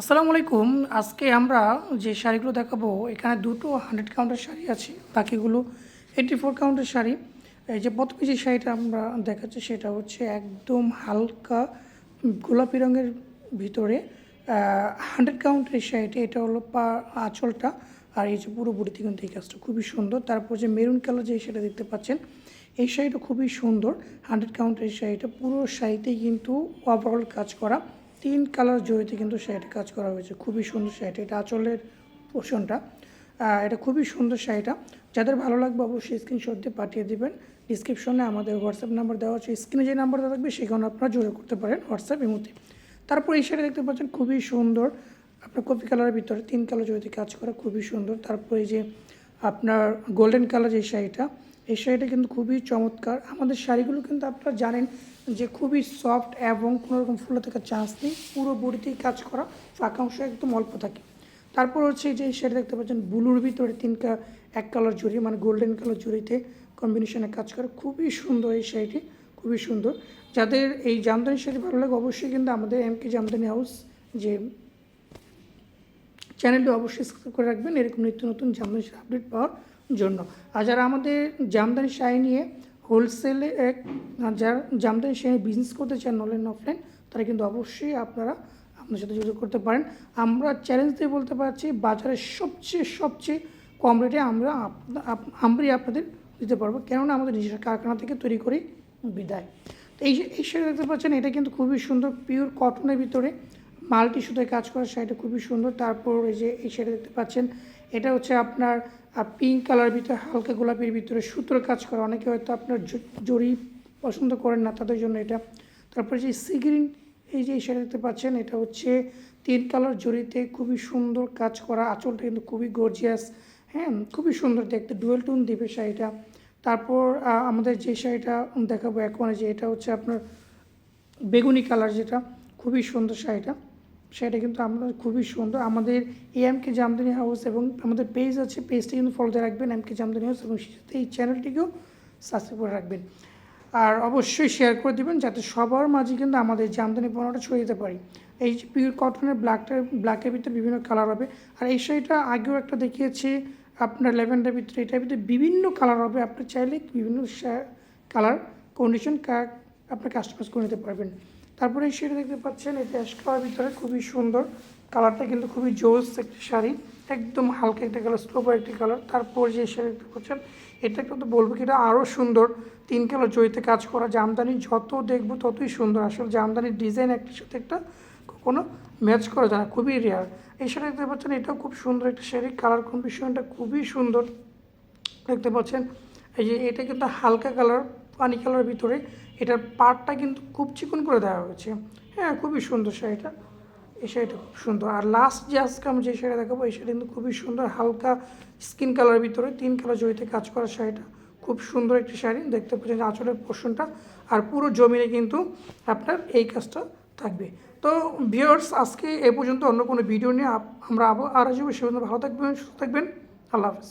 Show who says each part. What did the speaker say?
Speaker 1: আসসালামু আলাইকুম। আজকে আমরা যে শাড়িগুলো দেখাবো, এখানে দুটো হান্ড্রেড কাউন্টের শাড়ি আছে, বাকিগুলো এইটি ফোর কাউন্টের শাড়ি। এই যে প্রথমে যে শাড়িটা আমরা দেখাচ্ছি, সেটা হচ্ছে একদম হালকা গোলাপি রঙের ভিতরে হান্ড্রেড কাউন্টের শাড়িটি। এটা হলো পা, আঁচলটা, আর এই যে পুরো বুড়িতে কিন্তু এই কাজটা খুবই সুন্দর। তারপর যে মেরুন কালার যে সেটা দেখতে পাচ্ছেন, এই শাড়িটা খুবই সুন্দর, হান্ড্রেড কাউন্টের শাড়িটা। পুরো শাড়িতেই কিন্তু ওভারঅল কাজ করা। তিন কালার জড়িতে কিন্তু শাড়িটা কাজ করা হয়েছে। খুবই সুন্দর শাড়িটা। এটা আঁচলের পোষণটা। এটা খুবই সুন্দর শাড়িটা। যাদের ভালো লাগবে অবশ্যই স্ক্রিনশট দিয়ে পাঠিয়ে দেবেন। ডিসক্রিপশনে আমাদের হোয়াটসঅ্যাপ নাম্বার দেওয়া আছে। স্ক্রিনে যে নাম্বারটা থাকবে, সেখানে আপনারা যোগাযোগ করতে পারেন হোয়াটসঅ্যাপ এমতে তারপর এই শাড়ি দেখতে পাচ্ছেন, খুবই সুন্দর। আপনার কফি কালারের ভিতরে তিন কালার জড়িতে কাজ করা, খুবই সুন্দর। তারপর এই যে আপনার গোল্ডেন কালার যে শাড়িটা এই শাড়িটা কিন্তু খুবই চমৎকার। আমাদের শাড়িগুলো কিন্তু আপনারা জানেন যে খুবই সফট এবং কোনো রকম ফুলে থাকার চান্স নেই। পুরো বডিতেই কাজ করা, ফাঁকা অংশ একদম অল্প থাকে। তারপর হচ্ছে যে শাড়ি দেখতে পাচ্ছেন, ব্লুর ভিতরে তিন এক কালার জড়ি মানে গোল্ডেন কালার জড়িতে কম্বিনেশনে কাজ করে। খুবই সুন্দর এই শাড়িটি, খুবই সুন্দর। যাদের এই জামদানি শাড়ি ভালো লাগে, অবশ্যই কিন্তু আমাদের এম কে জামদানি হাউস যে চ্যানেলটি অবশ্যই সাবস্ক্রাইব করে রাখবেন। এরকম নিত্য নতুন জামদানি শাড়ি আপডেট পাওয়ার জন্য। আর যারা আমাদের জামদানি শাড়ি নিয়ে হোলসেলে এক যারা জামদানি শাড়ি বিজনেস করতে চান অনলাইন অফলাইন তারা কিন্তু অবশ্যই আপনারা আপনার সাথে যোগাযোগ করতে পারেন। আমরা চ্যালেঞ্জ দিয়ে বলতে পারছি বাজারের সবচেয়ে সবচেয়ে কম রেটে আমরা আমরাই আপনাদের দিতে পারব। কেননা আমাদের নিজস্ব কারখানা থেকে তৈরি করি বিদায়। তো এই এই শাড়ি দেখতে পাচ্ছেন, এটা কিন্তু খুবই সুন্দর পিওর কটনের ভিতরে মাল্টি সুতোয় কাজ করা শাড়িটা খুবই সুন্দর। তারপর এই যে, এই শাড়ি দেখতে পাচ্ছেন, এটা হচ্ছে আপনার পিঙ্ক কালার ভিতরে, হালকা গোলাপির ভিতরে সুতোর কাজ করা। অনেকে হয়তো আপনার জরি পছন্দ করেন না, তাদের জন্য এটা। তারপরে যে সি গ্রিন এই যে শাড়ি দেখতে পাচ্ছেন, এটা হচ্ছে তিন কালার জরিতে খুবই সুন্দর কাজ করা। আঁচলটা কিন্তু খুবই গর্জিয়াস হ্যাঁ খুবই সুন্দর দেখতে। ডুয়েল টোন দিবে শাড়িটা। তারপর আমাদের যে শাড়িটা দেখাবো এখন যে এটা হচ্ছে আপনার বেগুনি কালার যেটা, খুবই সুন্দর শাড়িটা। সেটা কিন্তু আমরা খুবই সুন্দর। আমাদের এম কে জামদানি হাউস এবং আমাদের পেজ আছে পেজটি কিন্তু ফলো দিয়ে রাখবেন এম কে জামদানি হাউস এবং সাথে এই চ্যানেলটিকেও সাবস্ক্রাইব করে রাখবেন। আর অবশ্যই শেয়ার করে দিবেন যাতে সবার মাঝে কিন্তু আমাদের জামদানি পণ্যটা ছড়িয়ে দিতে পারি। এই যে পিওর কটনের ব্ল্যাকটার ব্ল্যাকের ভিতরে বিভিন্ন কালার হবে। আর এই শাড়িটা আগেও একটা দেখিয়েছি, আপনার লেভেন্ডার ভিতরে, এটার ভিতরে বিভিন্ন কালার হবে। আপনি চাইলে বিভিন্ন কালার কন্ডিশন আপনি কাস্টমাইজ করে নিতে পারবেন। তারপরে এই শাড়ি দেখতে পাচ্ছেন এটা অ্যাশ কালার ভিতরে খুবই সুন্দর। কালারটা কিন্তু খুবই জোস একটি শাড়ি, একদম হালকা একটা কালার স্লোবার একটি কালার। তারপর যে শাড়ি দেখতে পাচ্ছেন, এটা কিন্তু বলব কি, এটা আরও সুন্দর। তিন কালার জড়িতে কাজ করা জামদানি যত দেখব ততই সুন্দর। আসলে জামদানির ডিজাইন একটির সাথে একটা কখনো ম্যাচ করা যায় না, খুবই রেয়ার এই শাড়ি দেখতে পাচ্ছেন, এটাও খুব সুন্দর একটা শাড়ি। কালার কম্বিনেশনটা খুবই সুন্দর। দেখতে পাচ্ছেন, এই যে এটা কিন্তু হালকা কালার, পানি কালারের ভিতরে। এটার পাড়টা কিন্তু খুব চিকন করে দেওয়া হয়েছে। হ্যাঁ খুবই সুন্দর শাড়িটা। এই শাড়িটা খুব সুন্দর। আর লাস্ট যে আজকে আমি যে শাড়ি দেখাবো, এই শাড়ি কিন্তু খুবই সুন্দর, হালকা স্কিন কালারের ভিতরে, তিন কালার জড়িতে কাজ করা শাড়িটা। খুব সুন্দর একটি শাড়ি, দেখতে পাচ্ছেন আঁচলের পোর্শনটা আর পুরো জমিনে কিন্তু আপনার এই কাজটা থাকবে। তো ভিউয়ার্স আজকে এ পর্যন্ত অন্য কোনো ভিডিও নিয়ে আমরা আবার আর আসব। সে ভালো থাকবেন, সুস্থ থাকবেন। আল্লাহ হাফেজ।